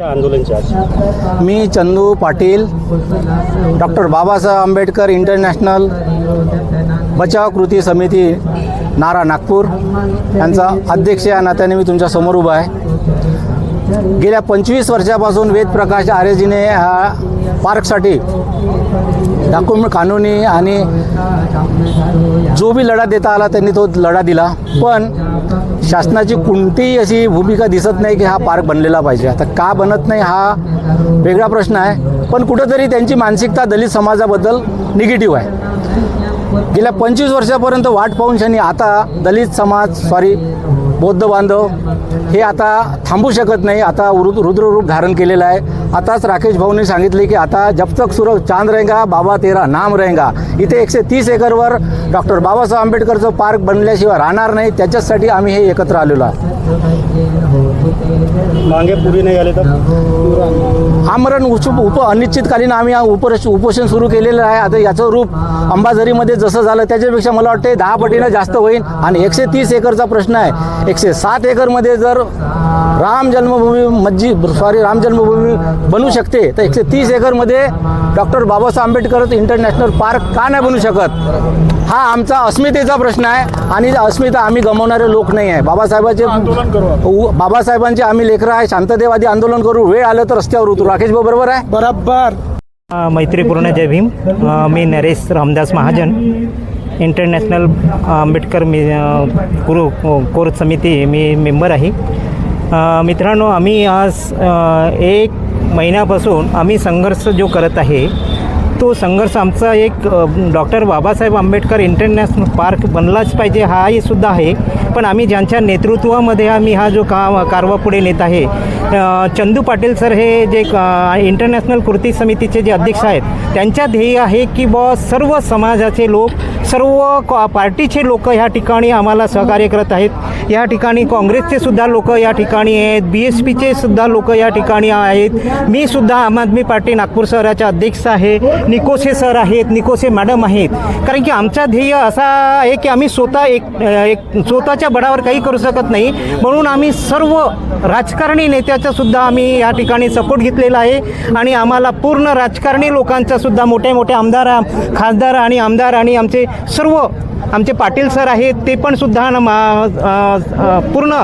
मी Chandu Patil doctor Babasaheb Ambedkar international बचाव कृती समिती नारा नागपूर. यांचा अध्यक्ष या नात्याने मी तुमच्यासमोर उभा आहे. गेल्या पंचवीस वर्षापासून वेदप्रकाश आर्यजीने ह्या पार्कसाठी डॉक्युमेंट कानुनी आणि जो बी लढा देता आला त्यांनी तो लढा दिला. पण शासनाची कोणतीही अशी भूमिका दिसत नाही की हा पार्क बनलेला पाहिजे. आता का बनत नाही हा वेगळा प्रश्न आहे. पण कुठंतरी त्यांची मानसिकता दलित समाजाबद्दल निगेटिव्ह आहे. गेल्या पंचवीस वर्षापर्यंत वाट पाहून शनी आता दलित समाज सॉरी बौद्ध बांधव हे आता थांबू शकत नाही. आता रुद रुद्ररूप धारण केलेलं आहे. आताच राकेश भाऊंनी सांगितले की आता जब तक सूरज चांद रहेगा बाबा तेरा नाम रहेगा इथे एकशे तीस एकरवर डॉक्टर बाबासाहेब आंबेडकरचं पार्क बनल्याशिवाय राहणार नाही. त्याच्याचसाठी आम्ही हे एकत्र आलेलो आहे मागे पुरी नाही आले तर? आमरण उच उप अनिश्चितकालीन आम्ही हा उप उपोषण सुरू केलेलं आहे. आता याचं रूप अंबाझरीमध्ये जसं झालं त्याच्यापेक्षा मला वाटते दहा पटीनं जास्त होईल. आणि एकशे तीस एकरचा प्रश्न आहे. एकशे सात एकरमध्ये जर राम जन्मभूमी मस्जिद सॉरी राम जन्मभूमी बनू शकते तर एकशे तीस एकरमध्ये doctor Babasaheb Ambedkar international park का नाही बनू शकत? हा आमचा अस्मितेचा प्रश्न आहे. आणि अस्मिता आम्ही गमावणारे लोक नाही आहे. बाबासाहेबाचे उ- बाबासाहेबांचे आम्ही लेकरं आहे शांततेवादी आंदोलन करू वेळ आलं तर रस्त्यावर उतरू. राकेश भाऊ बरोबर आहे? बरोबर. मैत्रीपूर्ण जय भीम. मी नरेश रामदास महाजन. इंटरनॅशनल आंबेडकर मी अ, कुरु कोर समिती मी मेंबर आहे. मित्रांनो आम्ही आज एक महिन्यापासून आम्ही संघर्ष जो करत आहे तो संघर्ष आमचा एक doctor Babasaheb Ambedkar international park बनलाच पाहिजे हाही सुद्धा आहे. पण आम्ही ज्यांच्या नेतृत्वामध्ये आम्ही हा जो का कारवा पुढे नेत आहे चंदू पाटील सर हे जे इंटरनॅशनल कृती समितीचे जे अध्यक्ष आहेत त्यांच्या ध्येय आहे की बॉ सर्व समाजाचे लोक सर्व पार्टीचे लोक ह्या ठिकाणी आम्हाला सहकार्य करत आहेत. या ठिकाणी काँग्रेसचे सुद्धा लोक या ठिकाणी आहेत बी एस पीचे सुद्धा लोक या ठिकाणी आहेत. मी सुद्धा आम आदमी पार्टी नागपूर शहराचा अध्यक्ष आहे. निकोसे सर आहेत निकोसे मॅडम आहेत. कारण की आमचा ध्येय असा आहे की आम्ही स्वतः एक एक स्वतःच्या बळावर काही करू शकत नाही. म्हणून आम्ही सर्व राजकारणी नेत्या सुद्धा आम्ही या ठिकाणी सपोर्ट घेतलेला आहे. आणि आम्हाला पूर्ण राजकारणी लोकांचा सुद्धा मोठे मोठे आमदार खासदार आणि आमदार आणि आमचे सर्व आमचे पाटील सर आहेत ते पण सुद्धा पूर्ण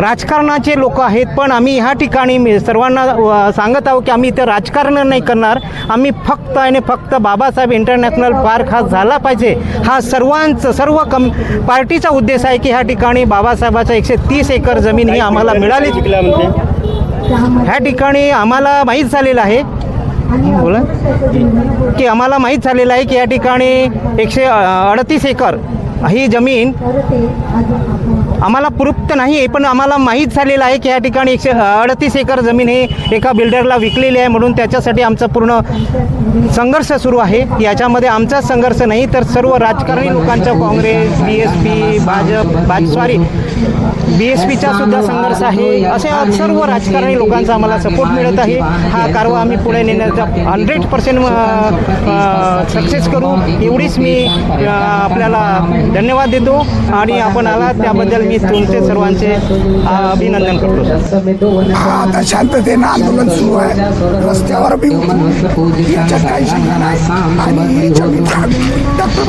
राजकारणाचे लोक आहेत पण आम्ही ह्या ठिकाणी मी सर्वांना सांगत आहोत की आम्ही इथं राजकारण नाही करणार. आम्ही फक्त आणि फक्त बाबासाहेब इंटरनॅशनल पार्क हा झाला पाहिजे. हा सर्वांचं सर्व कम पार्टीचा उद्देश आहे की ह्या ठिकाणी बाबासाहेबाचा एकशे तीस एकर जमीन ही आम्हाला मिळाली. म्हणजे? ह्या ठिकाणी आम्हाला माहीत झालेलं आहे बोला. की आम्हाला माहीत झालेलं आहे की या ठिकाणी एकशे अडतीस एकर ही जमीन आम्हाला प्रूफ तर नाही आहे पण आम्हाला माहीत झालेलं आहे की या ठिकाणी एकशे अडतीस एकर जमीन हे एका बिल्डरला विकलेली आहे. म्हणून त्याच्यासाठी आमचा पूर्ण संघर्ष सुरू आहे. याच्यामध्ये आमचाच संघर्ष नाही तर सर्व राजकारणी लोकांचा Congress B S P Bhajap भाज सॉरी बी एस पीचा सुद्धा संघर्ष आहे. असे सर्व राजकारणी लोकांचा आम्हाला सपोर्ट मिळत आहे. हा कारवा आम्ही पुढे नेण्याचा हंड्रेड पर्सेंट सक्सेस करू. एवढीच मी आपल्याला धन्यवाद देतो. आणि आपण आला त्याबद्दल मी तुमचे सर्वांचे अभिनंदन करतो हा आता शांततेनं आंदोलन सुरू आहे. रस्त्यावर बी उतरू. याच्यात काही शंका नाही. आणि डॉक्टर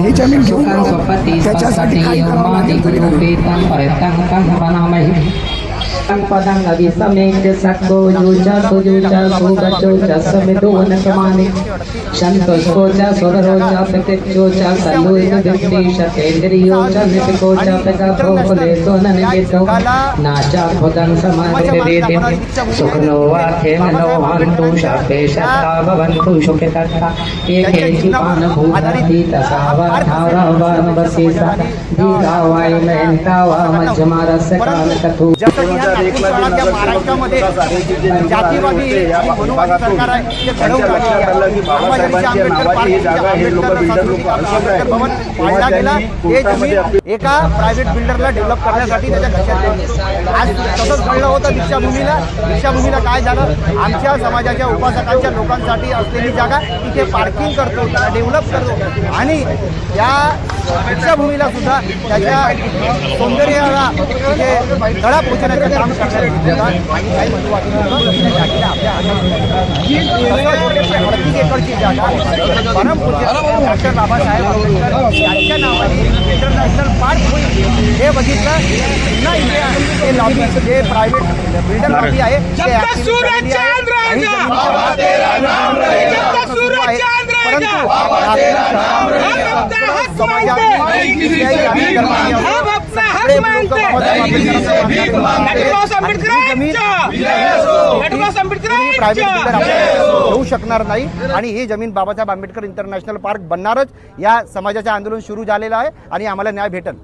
ही जमीन घेऊन. त्याच्यासाठी काही करावं लागेल. तंग पदंग अभी समेत सको जोचा सो जोचा सो बचो चसम दो न समाने शंतो सोचा सोदरोचा प्रतिचोचा सलोय बिंदी शतेंद्रियो चन पिकोचा पिता भोले तो न निगेतो। नाचा पदंग समाने दे दे सुखनो वाखे मनो हंतु शापे शता शुके तथा। एक एक पान भूति तसावा धारा वन बसेसा। दीदावाय नयनता वा मध्यमा रस काल कथु महाराष्ट्रामध्ये जातीवादी आणि मनुवादी सरकार आहे ते घडवून एका प्रायव्हेट बिल्डरला डेव्हलप करण्यासाठी त्याच्या घशात. आज तसंच घडलं होतं दीक्षाभूमीला. दीक्षाभूमीला काय झालं? आमच्या समाजाच्या उपासकांच्या लोकांसाठी असलेली जागा तिथे पार्किंग करतो त्याला डेव्हलप करतो. आणि या दीक्षाभूमीला सुद्धा त्याच्या सौंदर्याला तिथे धडा पोचण्याचं काम करण्यात येत होतं आणि काही मनुवादी लोकं त्या जागेला आपल्या हातात अडतीस एकरची जागा परमपूज्य डॉक्टर बाबासाहेब आंबेडकर यांच्या नावाने इंटरनॅशनल पार्क होईल हे बघितलं पुन्हा इथे हे लॉबी जे प्रायव्हेट बिल्डर लॉबी आहे ते activist झालेली आहे. काही जमिनीच्या वाद private सुरू आहे. परंतु नागपूर सगळे ही प्रायव्हेट घेऊ शकणार नाही आणि ही जमीन बाबासाहेब आंबेडकर इंटरनॅशनल पार्क बनणारच. या समाजाचं आंदोलन सुरू झालेलं आहे आणि आम्हाला न्याय भेटल.